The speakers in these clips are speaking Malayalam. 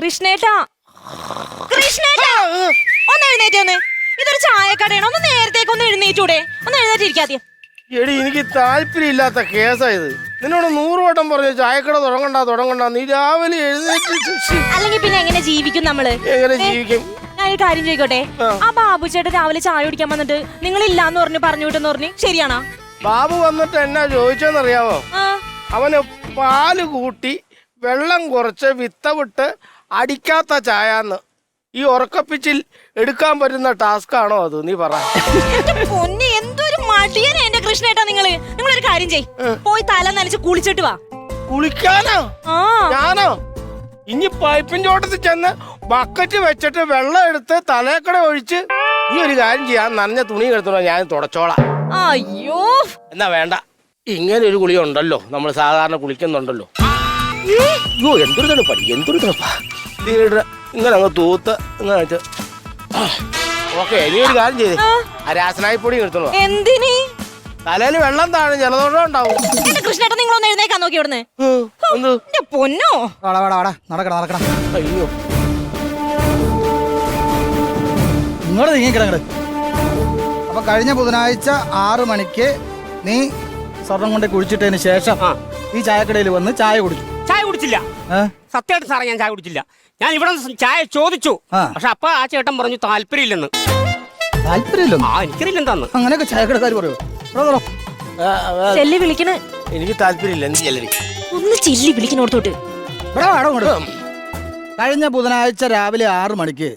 കൃഷ്ണേട്ടാ. കൃഷ്ണേട്ടാ! ഒന്ന് എഴുന്നേറ്റ് ഒന്ന് ഇതൊരു ചായക്കടയാണ്. ഒന്ന് നേരത്തേക്ക് ഒന്ന് എഴുന്നേറ്റൂടെ. ഒന്ന് എഴുന്നേറ്റിരിക്കാതെ എടി എനിക്ക് താല്പര്യമില്ലാത്ത കേസായത് നിന്നോട് നൂറ് വട്ടം പറഞ്ഞു ചായക്കട തുടങ്ങണ്ട തുടങ്ങണ്ട. നീ രാവിലെ എഴുന്നേറ്റ് അല്ലെങ്കിൽ പിന്നെ എങ്ങനെ ജീവിക്കും നമ്മൾ? എങ്ങനെ ജീവിക്കും? ഞാൻ ഒരു കാര്യം ചോദിക്കോട്ടെ? ആ. ബാബു ചേട്ടൻ രാവിലെ ചായ കുടിക്കാൻ വന്നിട്ട് നിങ്ങൾ ഇല്ലാന്ന് പറഞ്ഞു പറഞ്ഞു വിട്ടെന്ന് പറഞ്ഞു ശരിയാണോ? ബാബു വന്നിട്ട് എന്നാ ചോദിച്ചോന്നറിയാവോ? അവന് പാൽ കൂട്ടി വെള്ളം കുറച്ച് വിത്തവിട്ട് അടിക്കാത്ത ചായന്ന്. ഈ ഉറക്കപ്പിച്ചിൽ എടുക്കാൻ പറ്റുന്ന ടാസ്ക് ആണോ അത്? നീ പറ. പൊന്നെ എന്തൊരു മടിയനാ എന്റെ കൃഷ്ണേട്ടാ നിങ്ങൾ. നിങ്ങളൊരു കാര്യം ചെയ് പോയി തല നനച്ച് കുളിച്ചിട്ട് വാ. കുളിക്കാനോ? ആ. ഞാനോ? ഇനി പൈപ്പിന്റെ ഓട്ടത്തിൽ ചെന്ന് ബക്കറ്റ് വെച്ചിട്ട് വെള്ളം എടുത്ത് തലേക്കട ഒഴിച്ച് നീ ഒരു കാര്യം ചെയ്യാൻ നനഞ്ഞ തുണി എടുത്തോ ഞാൻ തുടച്ചോളാം. അയ്യോ. എന്നാ വേണ്ട. ഇങ്ങനെ ഒരു കുളി ഉണ്ടല്ലോ നമ്മൾ സാധാരണ കുളിക്കുന്നുണ്ടല്ലോ. അയ്യോ എന്തൊരു തണുപ്പാടി എന്തൊരു തണുപ്പാ. ഇങ്ങനെ അങ്ങ് തൂത്ത് ഇങ്ങനെ ഓക്കെ ഇനി ഒരു കാര്യം ചെയ്തേ. ആ. രാസനായി പൊടി എടുത്തോളൂ എന്തിന്? തലയിൽ വെള്ളം താഴെ ജലദോഷം ഉണ്ടാവും. കൃഷ്ണേട്ടൻ നിങ്ങളൊന്ന് എഴുന്നേക്കാൻ നോക്കി ഇവിടുന്ന്. എന്റെ പൊന്നോ? വാടാ വാടാ വാടാ നടക്കണം നടക്കണം അയ്യോ. ഇങ്ങോട്ട് നീങ്ങിക്കിടങ്ങട് അപ്പൊ കഴിഞ്ഞ ബുധനാഴ്ച ആറു മണിക്ക് നീ സ്വർണം കൊണ്ട് കുഴിച്ചിട്ടതിന് ശേഷം ഈ ചായക്കടയിൽ വന്ന് ചായ കുടിച്ചു. ചായ കുടിച്ചില്ല. സത്യമായിട്ട് സാറേ ഞാൻ ചായ കുടിച്ചില്ല. ഞാൻ ഇവിടെ ചായ ചോദിച്ചു. പക്ഷെ അപ്പൊ ആ ചേട്ടൻ പറഞ്ഞു താല്പര്യമില്ലെന്ന്. താല്പര്യമില്ലെന്നോ? ആ എനിക്കറിയില്ല എന്താന്ന് അങ്ങനെയൊക്കെ ചായക്കടക്കാർ പറയൂ? ഇവിടെ വന്നോ. ആ, ആ, ചെല്ലി വിളിക്കണ്. എനിക്ക് താല്പര്യമില്ല എന്ത് ചെല്ലരി ഒന്ന് ചെല്ലി വിളിക്കണോടത്തോട്ട്. ഇവിടെ വാടോ ഇങ്ങോട്ട്. കഴിഞ്ഞ ബുധനാഴ്ച രാവിലെ ആറു മണിക്ക്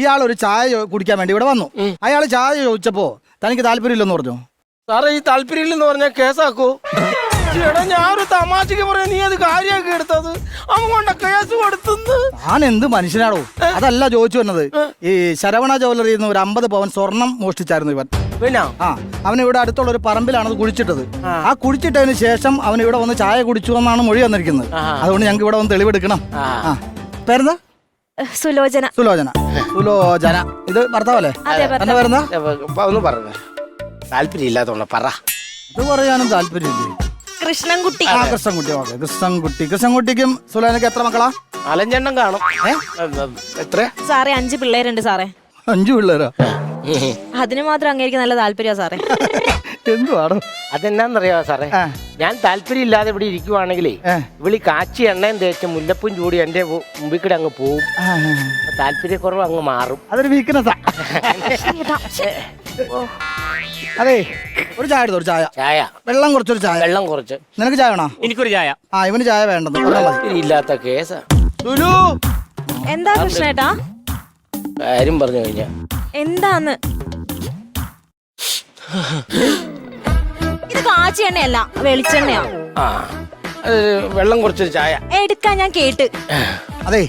ഇയാൾ ഒരു ചായ കുടിക്കാൻ വേണ്ടി ഇവിടെ വന്നു. അയാൾ ചായ ചോദിച്ചപ്പോ തനിക്ക് താല്പര്യമില്ലെന്ന് പറഞ്ഞു. സാറേ ഈ താല്പര്യമില്ലെന്ന് പറഞ്ഞാൽ കേസാക്കൂ. ഞാൻ ഞാനൊരു തമാശക്ക് പറയാം. നീ അത് കാര്യമാക്കി എടുത്തത്? അവൻ കൊണ്ട കേസ് കൊടുത്തുന്ന് താൻ എന്ത് മനുഷ്യനാണോ? അതല്ല ചോദിച്ചു വന്നത്. ഈ ശരവണ ജ്വല്ലറിയിൽ നിന്ന് ഒരു അമ്പത് പവൻ സ്വർണം മോഷ്ടിച്ചായിരുന്നു ഇവൻ. പിന്നെ? ആ അവൻ ഇവിടെ അടുത്തുള്ള ഒരു പറമ്പിലാണ് അത് കുഴിച്ചിട്ടത്. ആ. കുഴിച്ചിട്ടതിന് ശേഷം അവൻ ഇവിടെ വന്ന് ചായ കുടിച്ചു എന്നാണ് മൊഴി വന്നിരിക്കുന്നത്. അതുകൊണ്ട് ഞങ്ങൾക്ക് ഇവിടെ വന്ന് തെളിവെടുക്കണം. ആ. പേരെന്താ? സുലോചന. സുലോചന. സുലോചന. ഇത് ഭർത്താവല്ലേ? എന്താ പേരെന്താ? ഒന്ന് പറഞ്ഞു താല്പര്യമില്ലാത്തോണ്ട പറ. ഇത് പറയാനും താല്പര്യമില്ലേ. കൃഷ്ണൻകുട്ടി. ആ കൃഷ്ണൻകുട്ടി ഓക്കെ. കൃഷ്ണൻകുട്ടി. കൃഷ്ണൻകുട്ടിക്കും സുലൈനക്ക് എത്ര മക്കളാ? അലഞ്ചെണ്ണം കാണും. എത്ര സാറേ അഞ്ച് പിള്ളേരുണ്ട് സാറേ. അഞ്ചു പിള്ളേരാ? അതിന് മാത്രം അങ്ങേക്ക് നല്ല താല്പര്യ സാറേ. എന്തുവാണോ അതെന്നാന്നറിയാ സാറേ? ആ. ഞാൻ താല്പര്യമില്ലാതെ ഇവിടെ ഇരിക്കുവാണെങ്കിലേ ഏ. ഇവിളി കാച്ചി എണ്ണയും തേച്ച് മുല്ലപ്പും ചൂടി എന്റെ മു- മുമ്പിൽ കൂടെ അങ്ങ് പോവും. താല്പര്യക്കുറവ് അങ്ങ് മാറും. അതൊരു വീക്ക്നെസ്സാ അതെ ഒരു ചായ എടുത്തോ ഒരു ചായ. ചായ. വെള്ളം കുറച്ചൊരു ചായ. വെള്ളം കുറച്ച്. നിനക്ക് ചായ വേണോ? എനിക്കൊരു ചായ. ആ ഇവന് ചായ വേണ്ടത്. ഇല്ലാത്ത കേസാ. ലുലു. എന്താ കൃഷ്ണേട്ടാ? കാര്യം പറഞ്ഞു കഴിഞ്ഞാ. എന്താന്ന്? ഇത് കാച്ചി എണ്ണയല്ല വെളിച്ചെണ്ണയാ. വെള്ളം കുറച്ചൊരു ചായ. എടുക്കാൻ ഞാൻ കേട്ട്. അതെ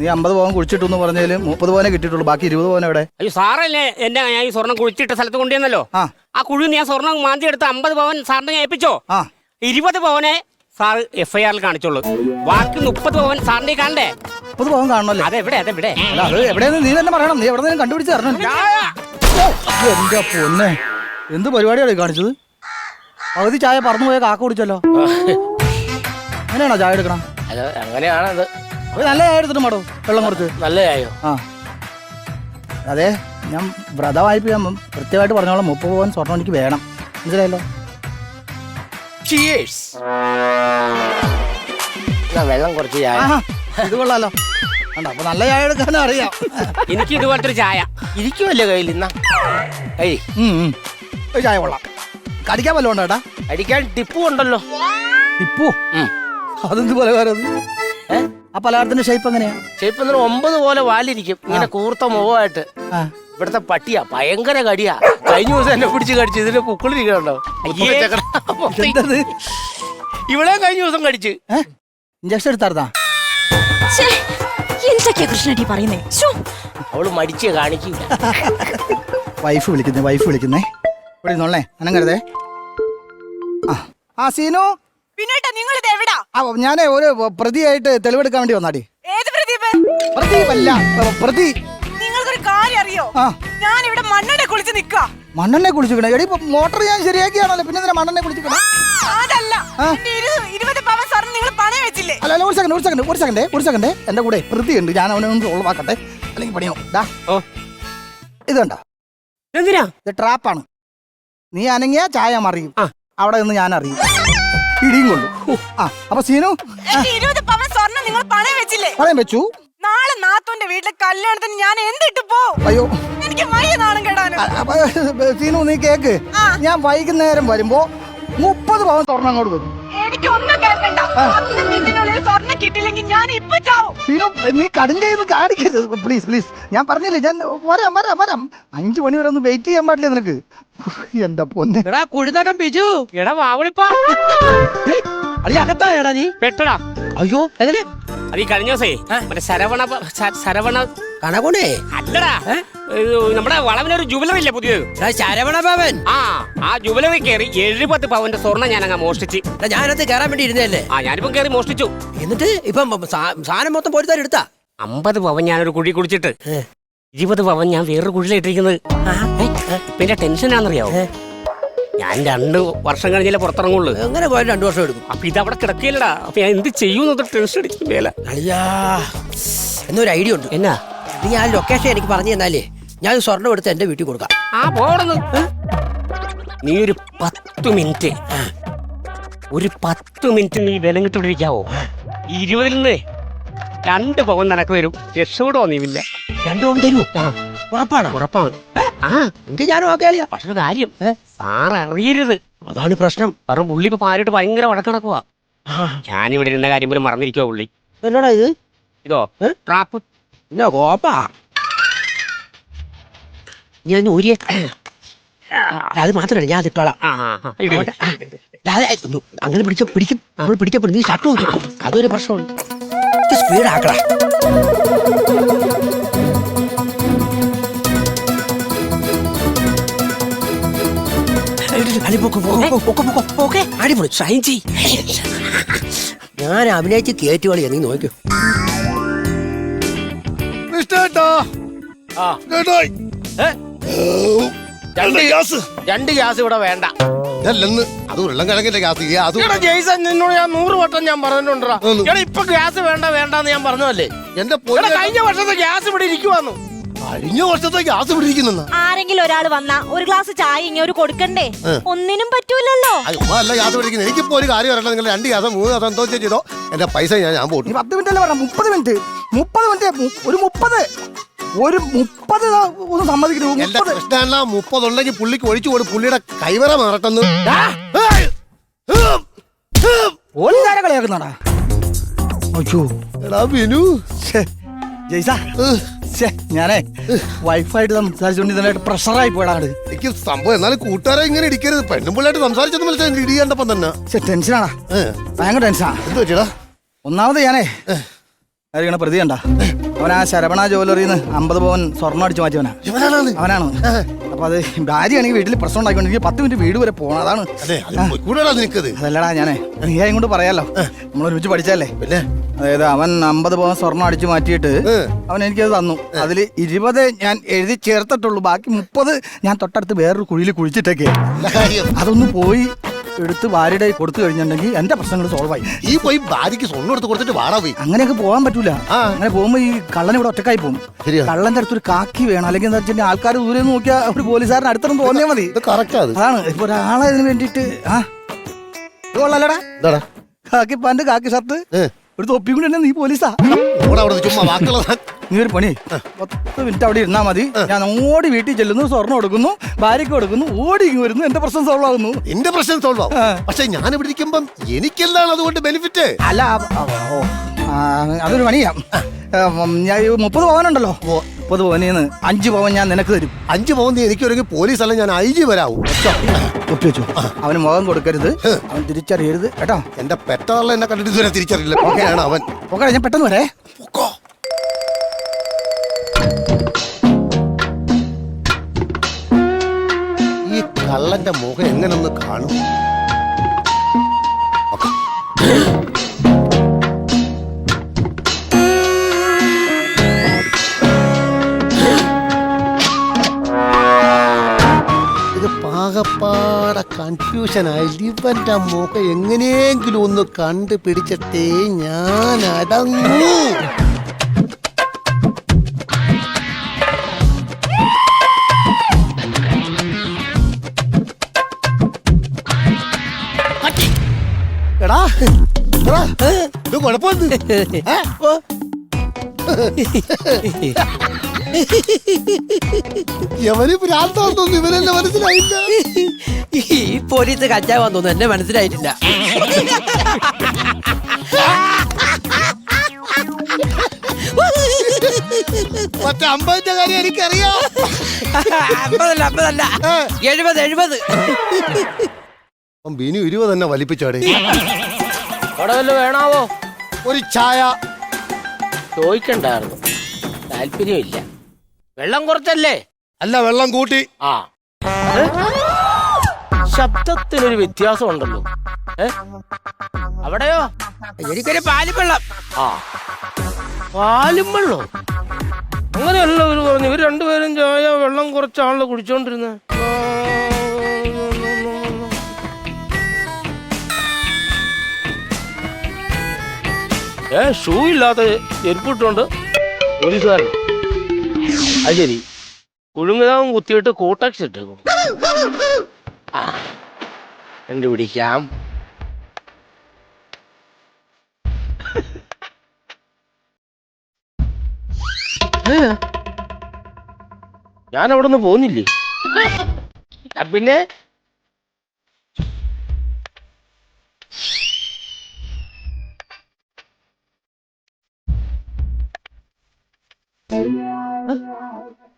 നീ അമ്പത് പവൻ കുടിച്ചിട്ടു എന്ന് പറഞ്ഞാൽ മുപ്പത് പവനെ കിട്ടിയിട്ടുള്ളൂ. ബാക്കി ഇരുപത് പവൻ എവിടെ? അയ്യോ സാറല്ലേ എന്നെ ഞാൻ ഈ സ്വർണം കുഴിച്ചിട്ട സ്ഥലത്ത് കൊണ്ടുവന്നല്ലോ ആ. കുഴി ഞാൻ സ്വർണം മാന്തി എടുത്ത് അമ്പത് പവൻ സാറിനെ ഞാൻ ഏൽപ്പിച്ചോ? ഇരുപത് പവനെ സാർ എഫ് ഐ ആറിൽ കാണിച്ചോളൂ. ബാക്കി മുപ്പത് പവൻ സാറിന്റെ കാണണ്ടേ? മുപ്പത് പവൻ കാണണല്ലേ അതെവിടെ അതെവിടെ അല്ല അത് എവിടെയെന്ന് നീ തന്നെ പറയണം. നീ എവിടെ നിന്ന് കണ്ടുപിടിച്ച് തരണം. എന്റെ പൊന്നെ. എന്ത് പരിപാടിയാണ് കാണിച്ചത്? പകുതി ചായ പറന്നു പോയ കാക്ക കുടിച്ചല്ലോ. അങ്ങനെയാണോ ചായ എടുക്കണം? അത് അങ്ങനെയാണത്. അത് നല്ല ചായ എടുത്തിട്ട് മാഡം വെള്ളം കുറച്ച്? നല്ല ചായോ ആ. അതെ ഞാൻ വ്രതവായ്പ ഞാൻ കൃത്യമായിട്ട് പറഞ്ഞോളാം. മുപ്പത് പവൻ സ്വർണം എനിക്ക് വേണം. മനസ്സിലായല്ലോ? വെള്ളം കുറച്ച് ചായ. ഇത് കൊള്ളാലോ. കണ്ടോ അപ്പൊ നല്ല ചായ എടുക്കാനും അറിയാം. എനിക്ക് ഇതുപോലത്തെ ഒരു ചായ ഇരിക്കുമല്ലോ കയ്യിൽ ഇന്ന? കൈ. ഉം, ഉം. ഒരു ചായ കൊള്ളാം. കടിക്കാൻ വല്ലതും ഉണ്ടോ ഏട്ടാ? അടിക്കാൻ ടിപ്പു ഉണ്ടല്ലോ. ടിപ്പു ഉം. അതെന്ത് പലഹാരം? ആ പലഹാരത്തിന്റെ ഷേപ്പ് എങ്ങനെയാ? ഷേപ്പ് എന്നിട്ട് ഒമ്പത് പോലെ വാലിരിക്കും. ഇങ്ങനെ കൂർത്ത മുഖമായിട്ട്. ഇവിടത്തെ പട്ടിയാ. ഭയങ്കര കടിയാ. കഴിഞ്ഞ ദിവസം എന്നെ പിടിച്ച് കടിച്ചു ഇതിന്റെ പുക്കിളിരിക്കണോ ഇവിടെ കഴിഞ്ഞ ദിവസം കടിച്ച്. ഇഞ്ചക്ഷൻ എടുത്താർന്നാ? എന്തൊക്കെയാ കൃഷ്ണേട്ടി പറയുന്നേ? അവൾ മടിച്ച് കാണിക്കില്ല വൈഫ് വിളിക്കുന്നേ വൈഫ് വിളിക്കുന്നേ. ഇവിടെ നിന്നോളേ അനങ്ങരുതേ. ആ. ആ സീനു. പിന്നോട്ടാ നിങ്ങൾ ഇത് എവിടാ? ആ ഞാൻ ഒരു പ്രതിയായിട്ട് തെളിവെടുക്കാൻ വേണ്ടി വന്നാടി. ഏത് പ്രദീപ് പ്രതിയല്ല പ്രതി. നിങ്ങൾക്കൊരു കാര്യം അറിയോ? ആ. ഞാൻ ഇവിടെ മണ്ണെണ്ണ കുളിച്ച് നിക്ക. മണ്ണെണ്ണെ കുളിച്ചിക്കണേ. എടി ഇപ്പൊ മോട്ടർ ഞാൻ ശരിയാക്കിയാണല്ലോ പിന്നെ എന്തിനാ മണ്ണെണ്ണെ കുളിച്ചിക്കണേ? അതല്ല. ആ. എന്റെ ഇരു- ഇരുപത് പവൻ സാറിന് നിങ്ങൾ പണയം വെച്ചില്ലേ? അല്ല അല്ല ഒരു സെക്കൻഡ് ഒരു സെക്കൻഡ് ഒരു സെക്കൻഡ് ഒരു സെക്കൻഡ് എന്റെ കൂടെ പ്രതിയുണ്ട് ഞാൻ അവനെ ഒന്ന് ഒഴിവാക്കട്ടെ. അല്ലെങ്കിൽ പണിയാവും ദാ. ഓ. ഇത് കണ്ട? എന്തിനാ? ഇത് ട്രാപ്പാണ് നീ അനങ്ങിയ ചായ മറിയും. ആ. അവിടെ നിന്ന് ഞാൻ അറിയും. ഇടിയും കൊണ്ടു. ആ അപ്പൊ സീനു? എന്റെ ഇരുപത് പവൻ സ്വർണം നിങ്ങൾ പണയം വെച്ചില്ലേ? പറയാൻ വെച്ചു. നാളെ നാത്തോന്റെ വീട്ടിലെ കല്യാണത്തിന് ഞാൻ എന്തിട്ട് പോവും അയ്യോ. എനിക്ക് മയ്യ നാണം കേടാനും. അ- അപ്പൊ സീനു നീ കേക്ക്. ആ. ഞാൻ വൈകുന്നേരം വരുമ്പോ മുപ്പത് പവൻ സ്വർണം അങ്ങോട്ട് വരും എനിക്ക് ഒന്നും കേൾക്കണ്ട പത്ത് മിനിറ്റിനുള്ളിൽ സ്വർണം കിട്ടില്ലെങ്കിൽ ഞാൻ ഇപ്പൊ ചാവും. സീനു നീ കടും ചെയ്ത് കാണിക്കരുത്. പ്ലീസ് പ്ലീസ് ഞാൻ പറഞ്ഞില്ലേ ഞാൻ വരാം വരാം വരാം. അഞ്ചു മണി വരെ ഒന്ന് വെയിറ്റ് ചെയ്യാൻ പാടില്ല നിനക്ക്. എന്താ പൊന്നെ. എടാ കുഴുതകം ബിജു. എടാ വാവളിപ്പാ. അളി അകത്തായടാ നീ. പെട്ടടാ. അയ്യോ എങ്ങനെ? അത് ഈ കഴിഞ്ഞ ദിവസേ മറ്റേ ശരവണ ശരവണ കണകുണേ അല്ലടാ നമ്മുടെ വളവിനൊരു ജുവലറി ഇല്ലേ പുതിയത്? ശരവണ ഭവൻ ആ ആ ജുവലറി കയറി എഴുപത് പവന്റെ സ്വർണം ഞാൻ അങ്ങ് മോഷ്ടിച്ച് ഞാനത് കയറാൻ വേണ്ടി ഇരുന്നല്ലേ ആ ഞാനിപ്പം കയറി മോഷ്ടിച്ചു. എന്നിട്ട് ഇപ്പം സാധനം മൊത്തം പോലീസുകാർ എടുത്താ? അമ്പത് പവൻ ഞാനൊരു കുഴി കുടിച്ചിട്ട്. ഇരുപത് പവൻ ഞാൻ വേറൊരു കുഴിയിലിട്ടിരിക്കുന്നത് പിന്നെ ടെൻഷനാണെന്നറിയാവോ ഞാൻ രണ്ട് വർഷം കഴിഞ്ഞാലേ പുറത്തിറങ്ങുള്ളൂ. എങ്ങനെ പോയാലും രണ്ടു വർഷം എടുക്കും. അപ്പൊ ഇത് അവിടെ കിടക്കില്ലടാ അപ്പൊ ഞാൻ എന്ത് ചെയ്യുന്നത് ടെൻഷൻ അടിക്കും മേല. അളിയാ എന്നൊരു ഐഡിയ ഉണ്ട്. എന്നാ? നീ ആ ലൊക്കേഷൻ എനിക്ക് പറഞ്ഞു തന്നാലേ ഞാൻ സ്വർണം എടുത്ത് എന്റെ വീട്ടിൽ കൊടുക്കാം. ആ പോടുന്നു. നീ ഒരു പത്ത് മിനിറ്റ്. ഒരു പത്ത് മിനിറ്റ് നീ വിലങ്ങിട്ടോണ്ടിരിക്കാവോ ഇരുപതിൽ നിന്ന് രണ്ട് പവൻ നിനക്ക് വരും. രക്ഷപ്പെടോ നീ പിന്നെ. രണ്ടു പവൻ തരൂ ഉറപ്പാണ്? ഉറപ്പാണ്. ആ. എനിക്ക് ഞാൻ ഓക്കെ പക്ഷെ കാര്യം. സാർ അറിയരുത് അതാണ് പ്രശ്നം. കാരണം പുള്ളി ഇപ്പൊ പാരിട്ട് ഭയങ്കര ഞാൻ ഞാനിവിടെ ഇരുന്ന കാര്യം പോലും മറന്നിരിക്കുവാ പുള്ളി. എന്നോടാ ഇത്? ഇതോ ട്രാപ്പ്. എന്നാ കോപ്പാ? ഞാൻ ഊരിയ. അത് മാത്രമല്ല ഞാൻ അതിട്ടോളാം. അങ്ങനെ പിടിച്ച പിടിക്കും. നമ്മൾ പിടിക്കപ്പെടും നീ ഷർട്ട് നോക്കും. അതൊരു പ്രശ്നമുണ്ട്. സ്പീഡ് ആക്കടാ. അടി പൊക്കെ പൊക്കെ പൊക്കെ പൊക്ക്, അടി പൊളി അടിപൊളി ഷൈൻ ചെയ് ഞാൻ അഭിനയിച്ച് കേറ്റുകളിയാ നീ നോക്കൂ? രണ്ട് ഗ്യാസ്. രണ്ട് ഗ്യാസ് ഇവിടെ വേണ്ട. ഇതല്ലെന്ന്. അത് ഉരുളം കിഴങ്ങിന്റെ ഗ്യാസ്. ഈ അത് എടാ ജെയ്സൺ നിന്നോട് ഞാൻ നൂറ് വട്ടം ഞാൻ പറഞ്ഞിട്ടുണ്ടാ. എടാ ഇപ്പൊ ഗ്യാസ് വേണ്ട വേണ്ടെന്ന് ഞാൻ പറഞ്ഞതല്ലേ? എന്റെ കഴിഞ്ഞ വർഷത്തെ ഗ്യാസ് ഇവിടെ ഇരിക്കുവാന്നു. കഴിഞ്ഞ വർഷത്തെ ഗ്യാസ് പിടിക്കുന്നു ആരെങ്കിലും ഒരാൾ വന്നാ ഒരു ഗ്ലാസ് ചായ ഇങ്ങനെ കൊടുക്കണ്ടേ. ഒന്നിനും പറ്റൂലല്ലോ. അല്ല ഗ്യാസ് പിടിക്കുന്നത് എനിക്കിപ്പോ ഒരു കാര്യം പറയണം നിങ്ങൾ രണ്ട് ഗ്യാസ് മൂന്ന് ഗ്യാസ് എന്തോ ചെയ്തോ. എന്റെ പൈസ ഞാൻ ഞാൻ പോകും പത്ത് മിനിറ്റ് അല്ലേ പറഞ്ഞ മുപ്പത് മിനിറ്റ് മുപ്പത് മിനിറ്റ് ഒരു മുപ്പത്. ഒരു മുപ്പത് സമ്മതിക്കുന്നു എന്റെ മുപ്പത്. ഉണ്ടെങ്കിൽ പുള്ളിക്ക് ഒഴിച്ചു കൊടു. പുള്ളിയുടെ കൈവറ മാറട്ടെന്ന്. ഓലുകാരെ കളിയാക്കുന്നാടാ. അയ്യോ. എടാ ബിനു. ജയ്സ. ഞാനേ വൈഫായിട്ട് സംസാരിച്ചോണ്ട് പ്രഷറായി പോയടാണ് എനിക്ക് സംഭവം എന്നാലും കൂട്ടുകാരെ ഇങ്ങനെ ഇടിക്കരുത്. പെണ്ണുമ്പിള്ളായിട്ട് സംസാരിച്ചത് മനസ്സിലായി. ഇടി കണ്ടപ്പം തന്നെ. ടെൻഷനാണ് ഭയങ്കര ടെൻഷനാ എന്ത് പറ്റിയടാ? ഒന്നാമത് ഞാനേ അറിയണ പ്രതി കണ്ട? അവൻ ആ ശരവണ ജ്വല്ലറിന്ന് അമ്പത് പവൻ സ്വർണം അടിച്ചു മാറ്റിയവനാ. അവനാണ്. അപ്പൊ അത് ഭാര്യയാണെങ്കിൽ വീട്ടിൽ പ്രശ്നം ഉണ്ടാക്കിക്കൊണ്ടിരിക്കും. പത്ത് മിനിറ്റ് വീട് വരെ പോകണം. അതാണ്. അതെ അത് കൂടാ നിനക്കത്? അതല്ലടാ ഞാനേ നീ ആയും കൊണ്ട് പറയാലോ. നമ്മൾ ഒരുമിച്ച് പഠിച്ചല്ലേ പിന്നെ? അതായത് അവൻ അമ്പത് പവൻ സ്വർണം അടിച്ചു മാറ്റിയിട്ട് അവൻ എനിക്കത് തന്നു. അതിൽ ഇരുപത് ഞാൻ എഴുതി ചേർത്തിട്ടുള്ളൂ. ബാക്കി മുപ്പത് ഞാൻ തൊട്ടടുത്ത് വേറൊരു കുഴിയിൽ കുഴിച്ചിട്ടൊക്കെ. അതൊന്ന് പോയി എടുത്ത് ഭാര്യയുടെ കൊടുത്തു കഴിഞ്ഞിട്ടുണ്ടെങ്കിൽ എന്റെ പ്രശ്നങ്ങൾ സോൾവ് ആയി. ഈ പോയി ഭാര്യക്ക് സ്വർണം എടുത്ത് കൊടുത്തിട്ട് വാടാ പോയി. അങ്ങനെയൊക്കെ പോകാൻ പറ്റൂല. ആ. അങ്ങനെ പോകുമ്പോ ഈ കള്ളൻ ഇവിടെ ഒറ്റക്കായി പോകും. ശരിയാ. കള്ളന്റെ അടുത്തൊരു കാക്കി വേണം. അല്ലെങ്കിൽ എന്താ വെച്ചാൽ ആൾക്കാർ ദൂരെ നിന്ന് നോക്കിയാൽ ഒരു പോലീസുകാരൻ അടുത്തൊന്നും തോന്നിയാൽ മതി. ഇത് കറക്റ്റാ അത് അതാണ്. ഇപ്പൊ ഒരാളെ ഇതിന് വേണ്ടിട്ട് ആ. ഇത് കൊള്ളാലടാ. എന്താടാ കാക്കി പാന്റ് കാക്കി ഷർട്ട്. ഏ, ഒരു തൊപ്പി കൊണ്ട് തന്നെ നീ പോലീസാ. അവിടെ ചുമ്മാ വാക്കുള്ളതാ നീ ഒരു പണി. പത്ത് മിനിറ്റ് അവിടെ ഇരുന്നാ മതി. ഞാൻ ഓടി വീട്ടിൽ ചെല്ലുന്നു സ്വർണം കൊടുക്കുന്നു ഭാര്യയ്ക്ക് കൊടുക്കുന്നു ഓടി ഇങ്ങ് വരുന്നു. എന്റെ പ്രശ്നം സോൾവ് ആകുന്നു എന്റെ പ്രശ്നം സോൾവ് ആവും. പക്ഷെ ഞാൻ ഇവിടെ ഇരിക്കുമ്പം എനിക്കെന്താണ് അതുകൊണ്ട് ബെനിഫിറ്റ് അല്ല അതൊരു പണിയാ. ഞാൻ മുപ്പത് പവനുണ്ടല്ലോ മുപ്പത് പവനിന്ന് അഞ്ച് പവൻ ഞാൻ നിനക്ക് തരും. അഞ്ചു പോകുന്ന എനിക്ക് ഒരു പോലീസ് അല്ല ഞാൻ ഐ ജി വരാവൂ. ഒപ്പി വെച്ചു. അവന് മുഖം കൊടുക്കരുത്. അവൻ തിരിച്ചറിയരുത്. കേട്ടോ? എന്റെ പെട്ടതല്ല എന്നെ കണ്ടിട്ട് ഇതുവരെ തിരിച്ചറിയില്ല. ഓക്കെയാണ് അവൻ. ഓക്കെ ഞാൻ പെട്ടെന്ന് വരേ. പൊക്കോ. ഈ കള്ളന്റെ മുഖം എങ്ങനൊന്ന് കാണും? ആയി ഇവന്റെ മുഖം എങ്ങനെയെങ്കിലും ഒന്ന് കണ്ടുപിടിച്ചിട്ടേ ഞാൻ അടങ്ങൂ എടാ എടാ, ഇത് കുഴപ്പമൊന്നും എവന് ഭ്രാന്താണെന്നൊന്നും ഇവനെന്നെ മനസ്സിലായില്ല. ഈ പോലീസ് കഞ്ചാവാന്ന് എന്നെ മനസ്സിലായിട്ടില്ല. മറ്റേ അമ്പതിന്റെ കാര്യം എനിക്കറിയാം. അമ്പതല്ല അമ്പതല്ല. എഴുപത് എഴുപത്. അപ്പം ബിനു ഇരുപത് തന്നെ വലിപ്പിച്ചാടേ. അവിടെ വല്ലതും വേണാവോ? ഒരു ചായ. ചോദിക്കണ്ടായിരുന്നു. താല്പര്യമില്ല. വെള്ളം കുറച്ചല്ലേ? അല്ല വെള്ളം കൂട്ടി. ആ. ഏ? ശബ്ദത്തിനൊരു വ്യത്യാസം ഉണ്ടല്ലോ അവിടെയോ? എനിക്കൊരു പാലും വെള്ളം ആ. പാലും വെള്ളം അങ്ങനെയല്ല ഒരു പറഞ്ഞു. ഇവർ രണ്ടുപേരും ചായ വെള്ളം കുറച്ചാണല്ലോ കുടിച്ചോണ്ടിരുന്നത് ഏ ഷൂ ഇല്ലാത്ത ചെരുപ്പിട്ടുണ്ട് പോലീസുകാരൻ. അത് ശരി. കുഴുങ്ങുതാവും കുത്തിയിട്ട് കൂട്ടക്സ് ഇട്ടേക്കും. ആ കണ്ടുപിടിക്കാം? ഞാൻ അവിടെ നിന്ന് പോകുന്നില്ലേ പിന്നെ?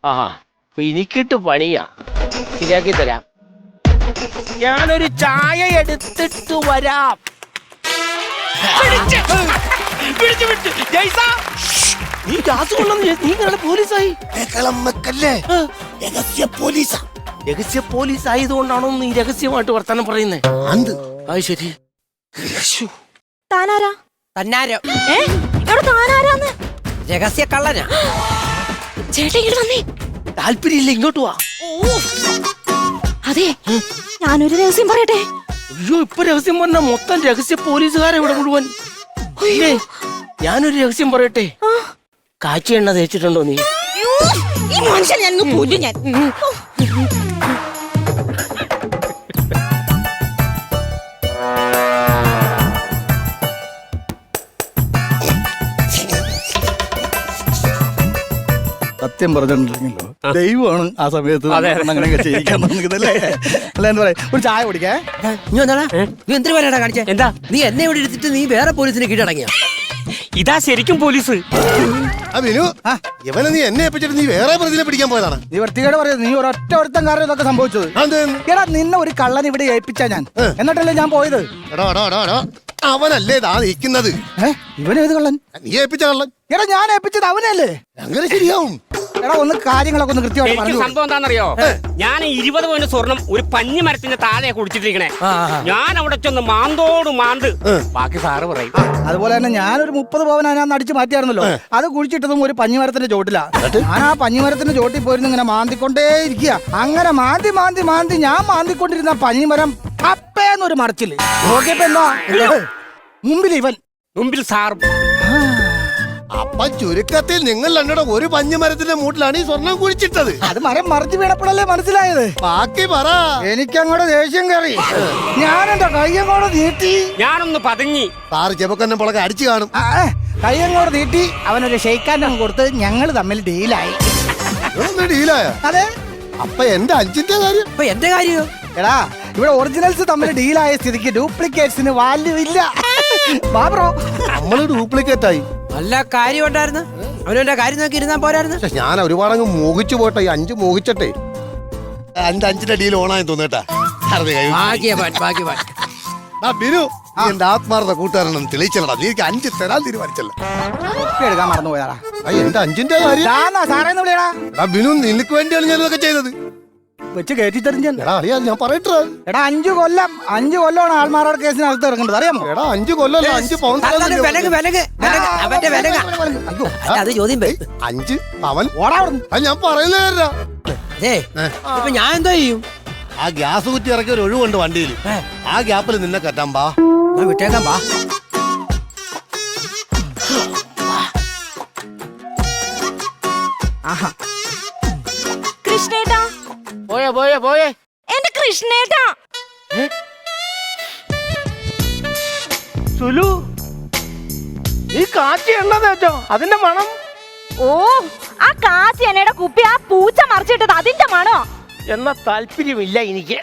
ആ എനിക്കിട്ട് പണിയാ. ശരിയാക്കി തരാം. ഞാനൊരു ചായ എടുത്തിട്ട് വരാം. നീ നീ പോലീസായി. രഹസ്യ പോലീസാ. രഹസ്യ പോലീസ് ആയതുകൊണ്ടാണോ നീ രഹസ്യമായിട്ട് വർത്തമാനം പറയുന്നേ? അത് അത് ശരി. താനാരാ? തന്നാരോ. ഇവിടെ താനാരാന്ന്? രഹസ്യ കള്ളനാ. ചേട്ടാ ഇങ്ങോട്ട് വന്നേ. താല്പര്യമില്ല ഇങ്ങോട്ട് വാ. അതെ ഞാനൊരു രഹസ്യം പറയട്ടെ? അയ്യോ ഇപ്പൊ രഹസ്യം പറഞ്ഞ മൊത്തം രഹസ്യ പോലീസുകാരെ ഇവിടെ മുഴുവൻ. ഇല്ലേ ഞാനൊരു രഹസ്യം പറയട്ടെ. കാച്ചി എണ്ണ തേച്ചിട്ടുണ്ടോ നീ? ഈ മനുഷ്യൻ ഞാൻ. കൊല്ലും ഞാൻ സത്യം പറഞ്ഞിട്ടുണ്ടെങ്കിലോ ദൈവമാണ് ആ സമയത്ത് അങ്ങനെയൊക്കെ ചെയ്യിക്കാൻ നോക്കുന്നല്ലേ അല്ല എന്താ പറയാ ഒരു ചായ കുടിക്കേ? നീ വന്നാടാ. നീ എന്തിനു പറയാടാ കാണിച്ചേ? എന്താ? നീ എന്നെ ഇവിടെ എടുത്തിട്ട് നീ വേറെ പോലീസിനെ കീഴടങ്ങിയ? ഇതാ ശരിക്കും പോലീസ്. ആ ബിനു ഇവനെ നീ എന്നെ നീ വേറെ പ്രതിനെ പിടിക്കാൻ പോയതാണ്. നീ വൃത്തികേട് പറയുന്നത് നീ ഒരൊറ്റ ഒരുത്തം കാരണം ഇതൊക്കെ സംഭവിച്ചത്. എടാ നിന്നെ ഒരു കള്ളൻ ഇവിടെ ഏൽപ്പിച്ചാ ഞാൻ. എന്നിട്ടല്ലേ ഞാൻ പോയത്? അവനല്ലേ ഇതാ നിൽക്കുന്നത്. ഇവനേത് കള്ളൻ? നീ ഏൽപ്പിച്ച കള്ളൻ. എടാ ഞാൻ ഏൽപ്പിച്ചത് അവനല്ലേ അങ്ങനെ ശരിയാവും. എടാ ഒന്ന് കാര്യങ്ങളൊക്കെ ഒന്ന് കൃത്യമായിട്ട് എനിക്ക് പറഞ്ഞു സംഭവം എന്താണെന്നറിയോ? ഞാൻ ഇരുപത് പോയിന്റ് സ്വർണം ഒരു പഞ്ഞി മരത്തിന്റെ താഴെ കുടിച്ചിട്ടിരിക്കണേ. ഞാൻ അവിടെ ചെന്ന് മാന്തോട് മാന്ത്. ബാക്കി സാറ് പറയും. അതുപോലെ തന്നെ ഞാനൊരു മുപ്പത് പവനാ ഞാൻ അടിച്ചു മാറ്റിയായിരുന്നല്ലോ. അത് കുഴിച്ചിട്ടതും ഒരു പഞ്ഞിമരത്തിന്റെ ചോട്ടിലാ ഞാൻ ആ പഞ്ഞിമരത്തിന്റെ ചോട്ടിൽ പോയിരുന്നു ഇങ്ങനെ മാന്തിക്കൊണ്ടേ ഇരിക്കുക അങ്ങനെ മാന്തി മാന്തി മാന്തി ഞാൻ മാന്തിക്കൊണ്ടിരുന്ന പഞ്ഞിമരം അപ്പേന്നൊരു മറച്ചിൽ നോക്കിയപ്പോ എന്താ? മുമ്പിൽ ഇവൻ. മുമ്പിൽ സാറും. അപ്പൊ ചുരുക്കത്തിൽ നിങ്ങൾ രണ്ടുടെ ഒരു പഞ്ഞുമരത്തിന്റെ മൂട്ടിലാണ് ഈ സ്വർണം കുഴിച്ചിട്ടത്. അത് മരം മറിച്ച് വീണപ്പോഴല്ലേ മനസ്സിലായത്? ബാക്കി പറ. എനിക്കങ്ങോട്ട് ദേഷ്യം കയറി. ഞാൻ എന്റെ കയ്യങ്ങോട്ട് നീട്ടി? ഞാനൊന്ന് പതുങ്ങി. സാറ് ചെബക്കന്നെ പുളക്കെ അടിച്ചു കാണും. ആ, കയ്യങ്ങോട്ട് നീട്ടി. അവനൊരു ഷെയ്ക്കാന്റെ കൊടുത്ത് ഞങ്ങൾ തമ്മിൽ ഡീലായി. ഇതൊന്ന് ഡീലായ? അതെ. അപ്പൊ എന്റെ അഞ്ചിന്റെ കാര്യം? അപ്പൊ എന്റെ കാര്യോ? എടാ ഇവിടെ ഒറിജിനൽസ് തമ്മിൽ ഡീലായ സ്ഥിതിക്ക് ഡ്യൂപ്ലിക്കേറ്റ്സിന് വാല്യൂ ഇല്ല. ബാബ്രോ നമ്മൾ ഡ്യൂപ്ലിക്കേറ്റ് ആയി നല്ല കാര്യം ഉണ്ടായിരുന്നു. അവനവന്റെ കാര്യം നോക്കി ഇരുന്നാ പോരായിരുന്നു. പക്ഷെ ഞാൻ ഒരുപാടങ്ങ് മോഹിച്ചു പോട്ടെ ഈ അഞ്ച് മോഹിച്ചട്ടെ. അഞ്ച് അഞ്ചിന്റെ അടിയിൽ ഓണായി തോന്നേട്ടാ ഭാഗ്യവാൻ ഭാഗ്യവാൻ. ബിനു നീ എന്റെ ആത്മാർത്ഥ കൂട്ടുകാരനെന്ന് തെളിയിച്ചല്ലടാ. നീ എനിക്ക് അഞ്ച് തരാൻ തീരുമാനിച്ചല്ല. കുപ്പി എടുക്കാൻ മറന്നു പോയാടാ ആ എന്റെ അഞ്ചിന്റെ കാര്യം? സാറേന്ന് വിളിയടാ? എടാ ബിനു നിനക്ക് വേണ്ടിയാണ് ഞാനിതൊക്കെ ചെയ്തത്. വെച്ച് കയറ്റി തെറിഞ്ഞ എടാ അറിയാ ഞാൻ പറയട്ടെ. എടാ അഞ്ചു കൊല്ലം അഞ്ചു കൊല്ലമാണ് ആൾമാരുടെ കേസിനകത്ത് ഇറങ്ങുന്നത്. അറിയാമോ? എടാ അഞ്ച് കൊല്ലല്ല അഞ്ച് പൗണ്ട് തരാൻ അതാണ് വിലങ്ങ് വിലങ്ങ് വിലങ്ങ് അവന്റെ വിലങ്ങ അയ്യോ അത് ചോദ്യം അഞ്ച് ഓടാ അത് ഞാൻ പറയുന്നേ അതെ ഇപ്പൊ ഞാൻ എന്തോ ചെയ്യും? ആ ഗ്യാസ് കുറ്റി ഇറക്കി ഒരു ഒഴിവുണ്ട് വണ്ടിയിൽ. ആ ഗ്യാപ്പിൽ നിന്നെ കറ്റാൻ ബാ ഞാൻ വിട്ടേക്കാം ബാ ആഹാ കൃഷ്ണേട്ടാ പോയേ പോയേ പോയേ. എന്റെ കൃഷ്ണേട്ടാ. സുലു ഈ കാച്ചി എണ്ണ തേച്ചോ? അതിന്റെ മണം? ഓ ആ കാച്ചി എണ്ണയുടെ കുപ്പി ആ പൂച്ച മറിച്ചിട്ടത് അതിന്റെ മണോ? എന്ന താല്പര്യമില്ല എനിക്ക്.